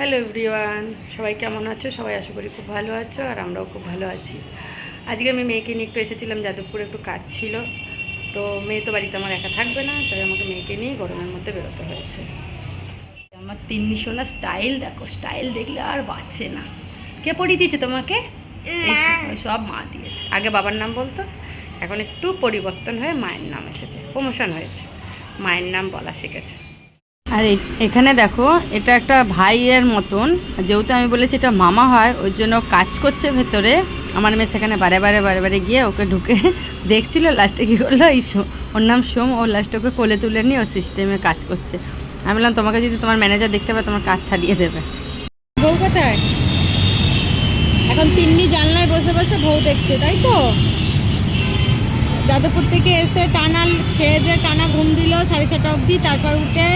Hello everyone, সবাই কেমন আছো? সবাই আশা করি খুব ভালো আছো আর আমরাও খুব ভালো আছি। আজকে আমি মেয়েকে নিয়ে একটু এসেছিলাম, যাদবপুরে একটু কাজ ছিল। তো মেয়ে তো বাড়িতে আমার একা থাকবে না, তাই আমাকে মেয়েকে নিয়ে গরমের মধ্যে বেরোতে হয়েছে। আমার তিন্নি সোনা স্টাইল দেখো, স্টাইল দেখলে আর বাঁচে না। কে পড়িয়ে দিয়েছে তোমাকে? সব- সব মা দিয়েছে। আগে বাবার নাম বলতো, এখন একটু পরিবর্তন হয়ে মায়ের নাম এসেছে, প্রমোশন হয়েছে। মায়ের নাম বলা শিখেছে। আর এখানে দেখো, এটা একটা ভাইয়ের মতন। যেহেতু আমি বলেছি এটা মামা হয় ওই জন্য কাজ করছে ভেতরে। আমার মেয়ে সেখানে বারে বারে বারে বারে গিয়ে ওকে ঢুকে দেখছিল, লাস্টে কী করল? এই ওর নাম সোম, ও লাস্টে ওকে কোলে তুলে নিয়ে ও সিস্টেমে কাজ করছে। আমি বললাম, তোমাকে যদি তোমার ম্যানেজার দেখতে পায়, তোমার কাজ ছাড়িয়ে দেবে। বউ কোথায়? এখন তিন্নি জানলায় বসে বসে বউ দেখছে, তাই তো? যাদবপুর থেকে এসে টানা, খেয়ে দিয়ে টানা ঘুম দিল সাড়ে ছটা অবধি, তারপর উঠে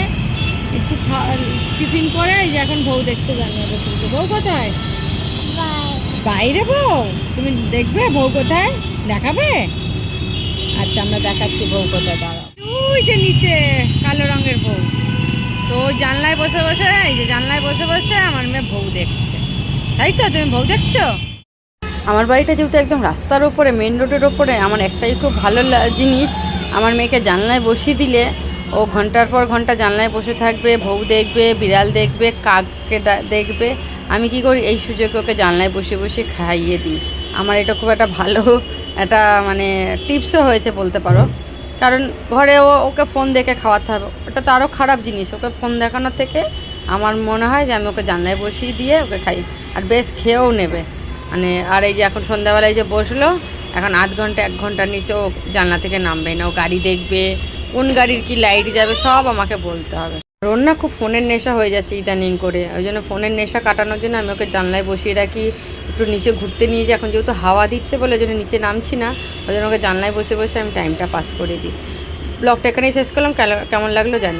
টিফিন করে এই যে এখন বউ দেখতে বসে বসে। বউ কোথায়? বাইরে বউ। তুমি দেখবে বউ কোথায়? দেখাবে? আচ্ছা আমরা দেখাচ্ছি বউ কোথায়, দাঁড়াও। ওই যে নিচে, কালো রঙের বউ। তো জানলায় বসে বসে, এই যে জানলায় বসে বসে আমার মেয়ে বউ দেখছে। তাই তো, তুমি বউ দেখছ? আমার বাড়িটা যেহেতু একদম রাস্তার ওপরে মেন রোডের ওপরে, আমার একটাই খুব ভালো জিনিস, আমার মেয়েকে জানলায় বসিয়ে দিলে ও ঘণ্টার পর ঘণ্টা জানলায় বসে থাকবে বউ দেখবে, বিড়াল দেখবে, কাককে দেখবে। আমি কি করি? এই সুযোগে ওকে জানলায় বসে বসে খাইয়ে দিই। আমার এটা খুব একটা ভালো একটা মানে টিপসও হয়েছে বলতে পারো। কারণ ঘরে ও ওকে ফোন দেখে খাওয়াতে হবে। ওটা তো আরও খারাপ জিনিস। ওকে ফোন দেখানোর থেকে আমার মনে হয় যে আমি ওকে জানলায় বসিয়ে দিয়ে ওকে খাই। আর বেশ খেয়েও নেবে। মানে আর এই যে এখন সন্ধ্যাবেলায় যে বসল, এখন আধ ঘণ্টা, এক ঘণ্টার নিচে ও জানলা থেকে নামবে না। ও গাড়ি দেখবে কোন গাড়ির কি লাইট যাবে সব আমাকে বলতে হবে। ওর না খুব ফোনের নেশা হয়ে যাচ্ছে ইদানিং করে। ওই জন্য ফোনের নেশা কাটানোর জন্য আমি ওকে জানলায় বসিয়ে রাখি, একটু নিচে ঘুরতে নিয়ে যাই। এখন যেহেতু হাওয়া দিচ্ছে বলে ওই জন্য নিচে নামছি না। ওই জন্য ওকে জানলায় বসে বসে আমি টাইমটা পাস করে দিই। ব্লগটা এখানেই শেষ করলাম। কেমন লাগল জানি